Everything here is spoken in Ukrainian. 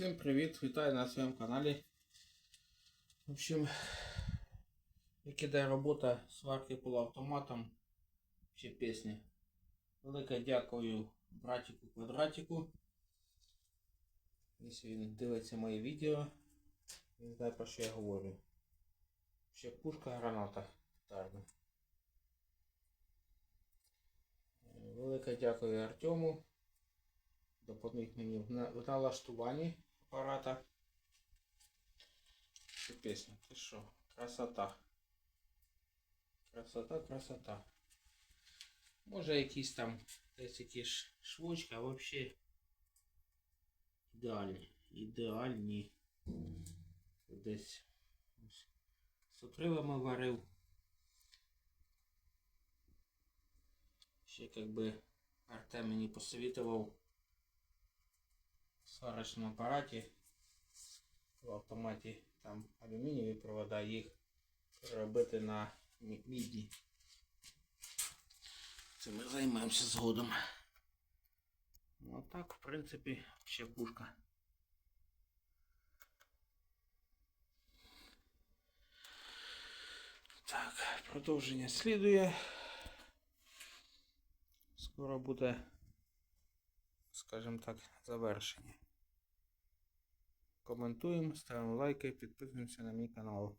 Всім привіт! Вітаю на своєму каналі. В общем, як іде робота сварки полуавтоматом ще пісні. Велике дякую братику квадратику. Якщо він дивиться мої відео, він знає про що я говорю. Ще пушка граната петарна. Е, Велике дякую Артему. Допоміг мені в налаштуванні апарата. Це пісня, ти що? Красота. Красота, красота. Може якісь там десь якісь швочки, а взагалі ідеальні. Ідеальні. Десь з окривами варив. Ще якби Артем мені посовітував сварочному апараті в автоматі там алюмінієві провода, їх переробити на мі- мідні. Це ми займаємося згодом. Ну так, в принципі, ще пушка. Так, продовження слідує. Скоро буде, скажімо так, завершення. Коментуємо, ставимо лайки, підписуємося на мій канал.